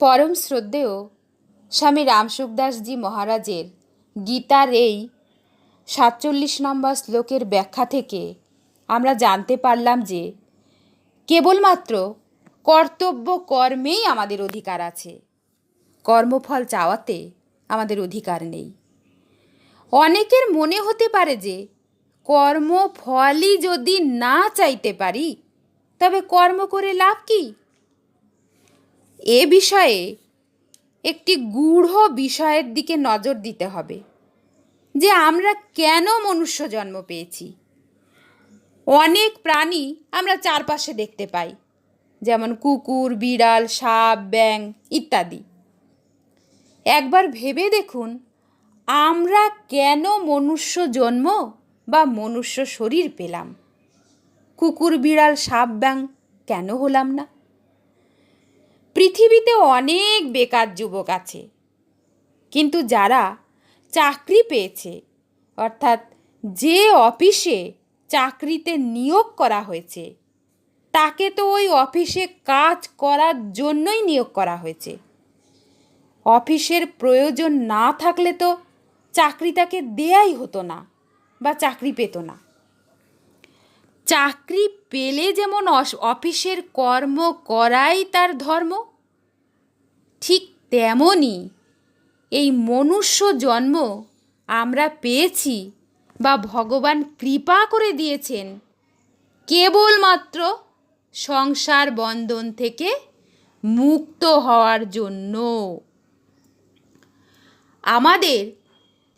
পরম শ্রদ্ধেয় স্বামী রামসুখদাসজি মহারাজের গীতার এই সাতচল্লিশ নম্বর শ্লোকের ব্যাখ্যা থেকে আমরা জানতে পারলাম যে কেবলমাত্র কর্তব্য কর্মেই আমাদের অধিকার আছে। কর্মফল চাওয়াতে আমাদের অধিকার নেই। অনেকের মনে হতে পারে যে কর্মফলই যদি না চাইতে পারি, তবে কর্ম করে লাভ কী? এ বিষয়ে একটি গূঢ় বিষয়ের দিকে নজর দিতে হবে যে আমরা কেন মনুষ্য জন্ম পেয়েছি। অনেক প্রাণী আমরা চারপাশে দেখতে পাই, যেমন কুকুর, বিড়াল, সাপ ব্যাং ইত্যাদি। একবার ভেবে দেখুন, আমরা কেন মনুষ্য জন্ম বা মনুষ্য শরীর পেলাম? কুকুর, বিড়াল, সাপ ব্যাং কেন হলাম না? পৃথিবীতে অনেক বেকার যুবক আছে। কিন্তু যারা চাকরি পেয়েছে, অর্থাৎ যে অফিসে চাকরিতে নিয়োগ করা হয়েছে, তাকে তো ওই অফিসে কাজ করার জন্যই নিয়োগ করা হয়েছে। অফিসের প্রয়োজন না থাকলে তো চাকরি তাকে দেয়াই হতো না বা চাকরি পেত না। চাকরি পেলে যেমন অফিসের কর্ম করাই তার ধর্ম, ঠিক তেমনই এই মনুষ্য জন্ম আমরা পেয়েছি বা ভগবান কৃপা করে দিয়েছেন কেবলমাত্র সংসার বন্ধন থেকে মুক্ত হওয়ার জন্য। আমাদের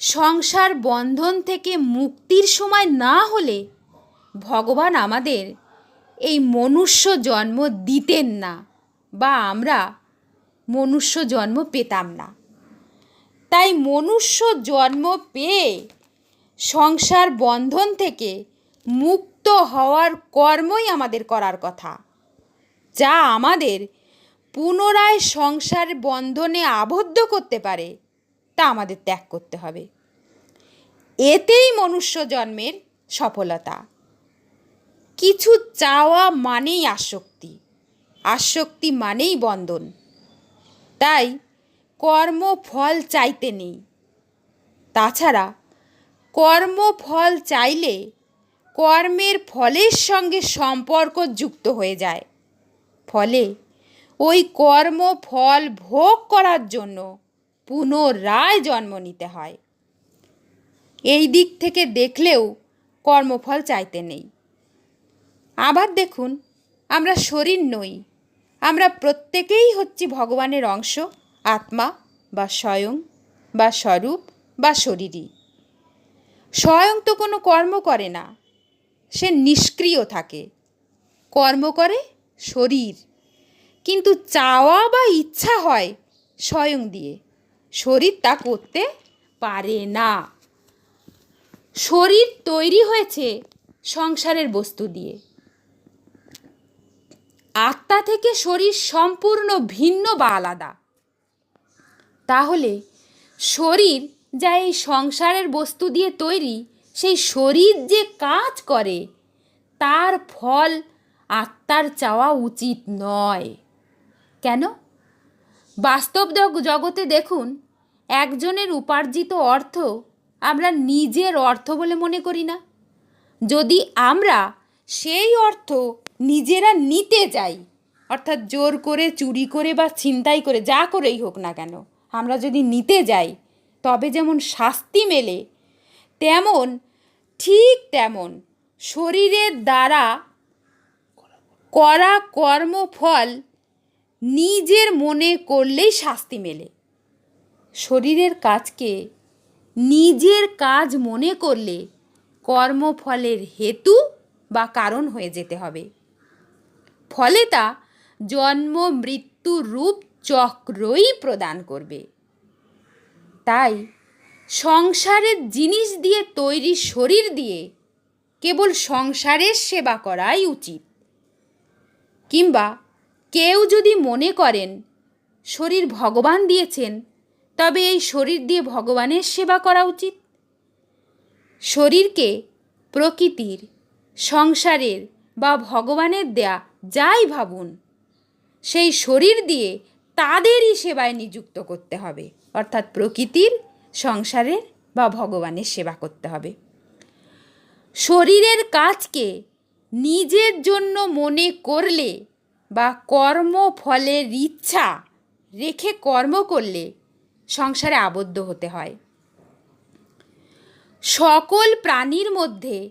সংসার বন্ধন থেকে মুক্তির সময় না হলে ভগবান আমাদের এই মনুষ্য জন্ম দিতেন না বা আমরা মনুষ্য জন্ম পেতাম না। তাই মনুষ্য জন্ম পেয়ে সংসার বন্ধন থেকে মুক্ত হওয়ার কর্মই আমাদের করার কথা, যা আমাদের পুনরায় সংসার বন্ধনে আবদ্ধ করতে পারে, তা আমাদের ত্যাগ করতে হবে। এতেই মনুষ্য জন্মের সফলতা। কিছু চাওয়া মানেই আসক্তি। আসক্তি মানেই বন্ধন। তাই কর্মফল চাইতে নেই। তাছাড়া কর্মফল চাইলে কর্মের ফলের সঙ্গে সম্পর্ক যুক্ত হয়ে যায়। ফলে ওই কর্মফল ভোগ করার জন্য পুনরায় জন্ম নিতে হয়। এই দিক থেকে দেখলেও কর্মফল চাইতে নেই। আবার দেখুন, আমরা শরীর নই। আমরা প্রত্যেকেই হচ্ছি ভগবানের অংশ, আত্মা বা স্বয়ং বা স্বরূপ বা শরীরই। স্বয়ং তো কোনো কর্ম করে না, সে নিষ্ক্রিয় থাকে। কর্ম করে শরীর, কিন্তু চাওয়া বা ইচ্ছা হয় স্বয়ং দিয়ে। শরীর তা করতে পারে না। শরীর তৈরি হয়েছে সংসারের বস্তু দিয়ে। আত্মা থেকে শরীর সম্পূর্ণ ভিন্ন বা আলাদা। তাহলে শরীর যা এই সংসারের বস্তু দিয়ে তৈরি, সেই শরীর যে কাজ করে, তার ফল আত্মার চাওয়া উচিত নয়। কেন? বাস্তব জগতে দেখুন, একজনের উপার্জিত অর্থ আমরা নিজের অর্থ বলে মনে করি না। যদি আমরা সেই অর্থ নিজেরা নিতে যাই। অর্থাৎ জোর করে, চুরি করে বা ছিনতাই করে, যা করেই হোক না কেন, আমরা যদি নিতে যাই, তবে যেমন শাস্তি মেলে, তেমন, ঠিক তেমন শরীরের দ্বারা করা কর্মফল নিজের মনে করলেই শাস্তি মেলে। শরীরের কাজকে নিজের কাজ মনে করলে কর্মফলের হেতু বা কারণ হয়ে যেতে হবে। ফলে তা জন্ম, মৃত্যু রূপ চক্রই প্রদান করবে। তাই সংসারের জিনিস দিয়ে তৈরি শরীর দিয়ে কেবল সংসারের সেবা করাই উচিত। কিংবা কেউ যদি মনে করেন, শরীর ভগবান দিয়েছেন, তবে এই শরীর দিয়ে ভগবানের সেবা করা উচিত। শরীরকে প্রকৃতির, সংসারের বা ভগবানের দেয়া যাই ভাবুন, সেই শরীর দিয়ে তাদেরই সেবায় নিযুক্ত করতে হবে। অর্থাৎ প্রকৃতির, সংসারের বা ভগবানের সেবা করতে হবে। শরীরের কাজকে নিজের জন্য মনে করলে বা কর্ম ফলের ইচ্ছা রেখে কর্ম করলে সংসারে আবদ্ধ হতে হয়। সকল প্রাণীর মধ্যে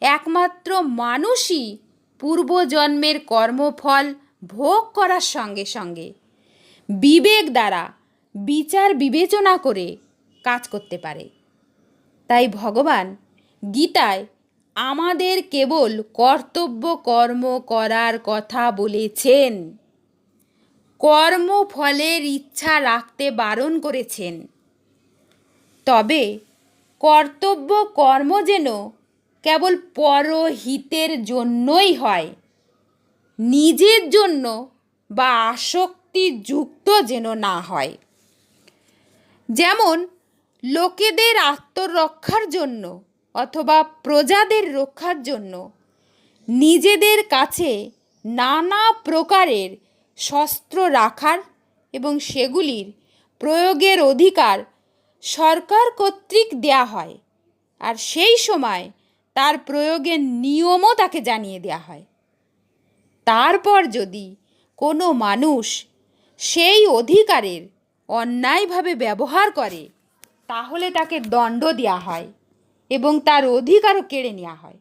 একমাত্র মানুষই পূর্বজন্মের কর্মফল ভোগ করার সঙ্গে সঙ্গে বিবেক দ্বারা বিচার বিবেচনা করে কাজ করতে পারে। তাই ভগবান গীতায় আমাদের কেবল কর্তব্য কর্ম করার কথা বলেছেন। কর্মফলের ইচ্ছা রাখতে বারণ করেছেন। তবে কর্তব্য কর্ম যেন কেবল পরহিতের জন্যই হয়। নিজের জন্য বা আসক্তিযুক্ত যেন না হয়। যেমন, লোকেদের আত্মরক্ষার জন্য অথবা প্রজাদের রক্ষার জন্য নিজেদের কাছে নানা প্রকারের শস্ত্র রাখার এবং সেগুলির প্রয়োগের অধিকার সরকার কর্তৃক দেয়া হয়। আর সেই সময় তার প্রয়োগের নিয়মও তাকে জানিয়ে দেওয়া হয়। তারপর যদি কোনো মানুষ সেই অধিকারের অন্যায়ভাবে ব্যবহার করে, তাহলে তাকে দণ্ড দেওয়া হয় এবং তার অধিকারও কেড়ে নেওয়া হয়।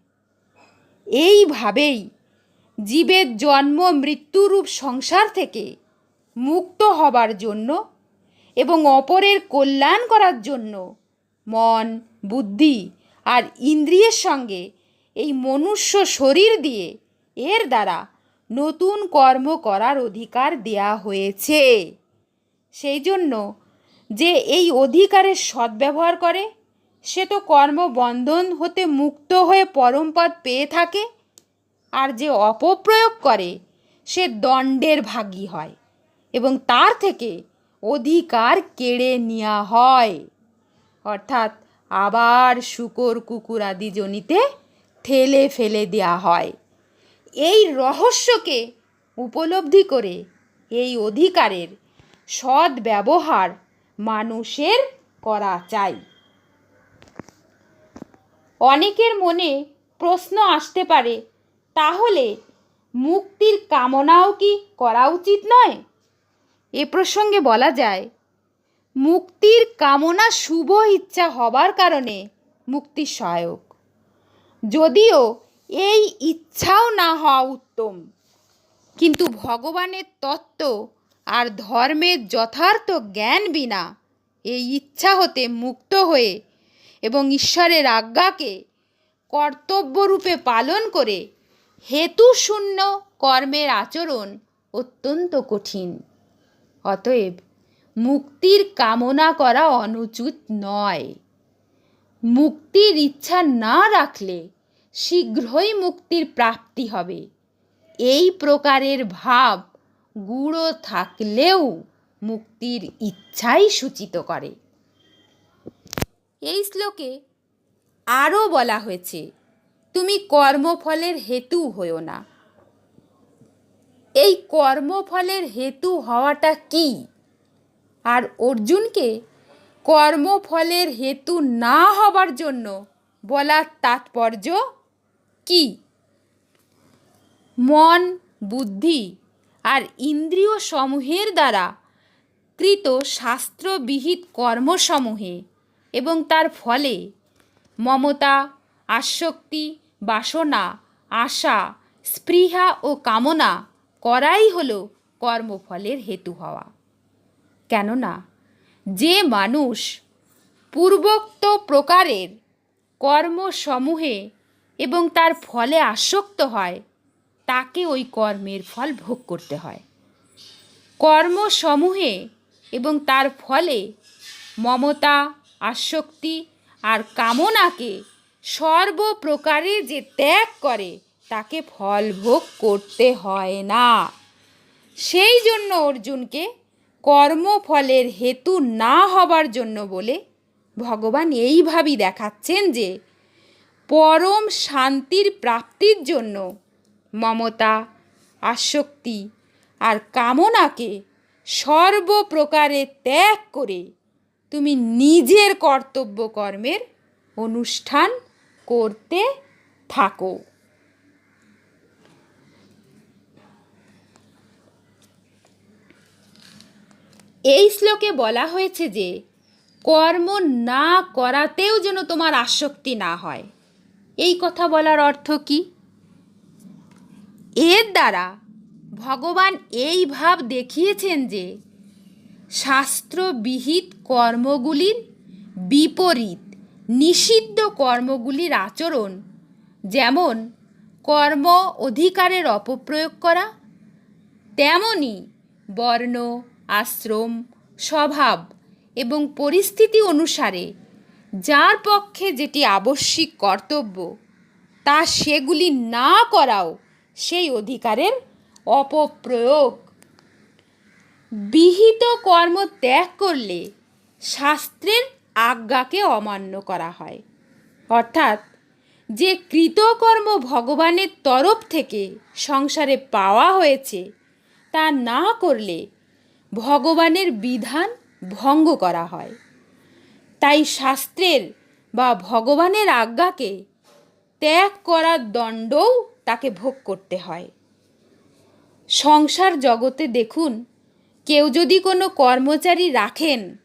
এইভাবেই জীবের জন্ম মৃত্যুরূপ সংসার থেকে মুক্ত হবার জন্য এবং অপরের কল্যাণ করার জন্য মন, বুদ্ধি আর ইন্দ্রিয়ের সঙ্গে এই মনুষ্য শরীর দিয়ে এর দ্বারা নতুন কর্ম করার অধিকার দেয়া হয়েছে। সেই জন্য যে এই অধিকারের সদ্ব্যবহার করে, সে তো কর্মবন্ধন হতে মুক্ত হয়ে পরমপদ পেয়ে থাকে, আর যে অপপ্রয়োগ করে, সে দণ্ডের ভাগী হয় এবং তার থেকে অধিকার কেড়ে নেওয়া হয়। অর্থাৎ আবার শুকর কুকুর আদি জনিতে ঠেলে ফেলে দেওয়া হয়। এই রহস্যকে উপলব্ধি করে এই অধিকারের সৎ ব্যবহার মানুষের করা চাই। অনেকের মনে প্রশ্ন আসতে পারে, তাহলে মুক্তির কামনাও কি করা উচিত নয়? এ প্রসঙ্গে বলা যায় মুক্তির কামনা শুভ ইচ্ছা হবার কারণে মুক্তি সহায়ক। যদিও এই ইচ্ছাও না হওয়া উত্তম, কিন্তু ভগবানের তত্ত্ব আর ধর্মের যথার্থ জ্ঞান বিনা এই ইচ্ছা হতে মুক্ত হয়ে এবং ঈশ্বরের আজ্ঞাকে কর্তব্যরূপে পালন করে হেতুশূন্য কর্মের আচরণ অত্যন্ত কঠিন। অতএব মুক্তির কামনা করা অনুচিত নয়। মুক্তির ইচ্ছা না রাখলে শীঘ্রই মুক্তির প্রাপ্তি হবে। এই প্রকারের ভাব গুঁড়ো থাকলেও মুক্তির ইচ্ছাই সূচিত করে। এই শ্লোকে আরও বলা হয়েছে, তুমি কর্মফলের হেতু হও না। এই কর্মফলের হেতু হওয়াটা কি? আর অর্জুনকে কর্মফলের হেতু না হবার জন্য বলার তাৎপর্য কি? মন, বুদ্ধি আর ইন্দ্রিয় সমূহের দ্বারা কৃত শাস্ত্রবিহিত কর্মসমূহে এবং তার ফলে মমতা, আসক্তি, বাসনা, আশা, স্পৃহা ও কামনা করাই হলো কর্মফলের হেতু হওয়া। কেননা যে মানুষ পূর্বোক্ত প্রকারের কর্মসমূহে এবং তার ফলে আসক্ত হয়, তাকে ওই কর্মের ফল ভোগ করতে হয়। কর্মসমূহে এবং তার ফলে মমতা, আসক্তি আর কামনাকে সর্বপ্রকারে যে ত্যাগ করে, তাকে ফল ভোগ করতে হয় না। সেই জন্য অর্জুনকে কর্মফলের হেতু না হবার জন্য বলে ভগবান এইভাবেই দেখাচ্ছেন যে পরম শান্তির প্রাপ্তির জন্য মমতা, আসক্তি আর কামনাকে সর্বপ্রকারে ত্যাগ করে তুমি নিজের কর্তব্য কর্মের অনুষ্ঠান করতে থাকো। এই শ্লোকে বলা হয়েছে যে, কর্ম না করাতেও যেন তোমার আসক্তি না হয়। এই কথা বলার অর্থ কি? এর দ্বারা ভগবান এই ভাব দেখিয়েছেন যে, শাস্ত্রবিহিত কর্মগুলির বিপরীত, নিষিদ্ধ কর্মগুলির আচরণ, যেমন কর্ম অধিকারের অপপ্রয়োগ করা, তেমনি বর্ণ আশ্রম, স্বভাব এবং পরিস্থিতি অনুসারে, যার পক্ষে যেটি আবশ্যিক কর্তব্য, তা সেগুলি না করাও সেই অধিকারের অপপ্রয়োগ। বিহিত কর্ম ত্যাগ করলে শাস্ত্রের আজ্ঞাকে অমান্য করা হয়। অর্থাৎ, যে কৃতকর্ম ভগবানের তরফ থেকে সংসারে পাওয়া হয়েছে, তা না করলে ভগবানের বিধান ভঙ্গ করা হয়। তাই শাস্ত্রের বা ভগবানের আজ্ঞাকে ত্যাগ করার দণ্ডও তাকে ভোগ করতে হয়। সংসার জগতে দেখুন, কেউ যদি কোনো কর্মচারী রাখেন,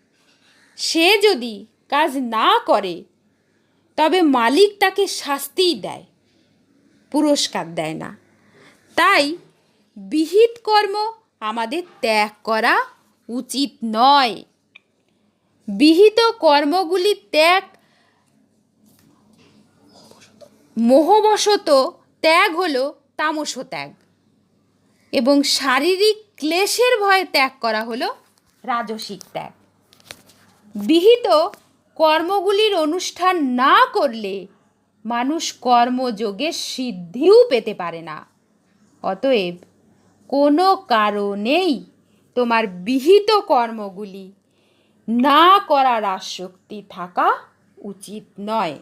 সে যদি কাজ না করে, তবে মালিক তাকে শাস্তিই দেয়, পুরস্কার দেয় না। তাই বিহিত কর্ম আমাদের ত্যাগ করা উচিত নয়। বিহিত কর্মগুলি ত্যাগ, মোহবশত ত্যাগ হলো তামস ত্যাগ এবং শারীরিক ক্লেশের ভয়ে ত্যাগ করা হলো রাজসিক ত্যাগ। বিহিত কর্মগুলির অনুষ্ঠান না করলে মানুষ কর্মযোগে সিদ্ধিও পেতে পারে না। অতএব কোনো কারণেই তোমার বিহিত কর্মগুলি না করার আসক্তি থাকা উচিত নয়।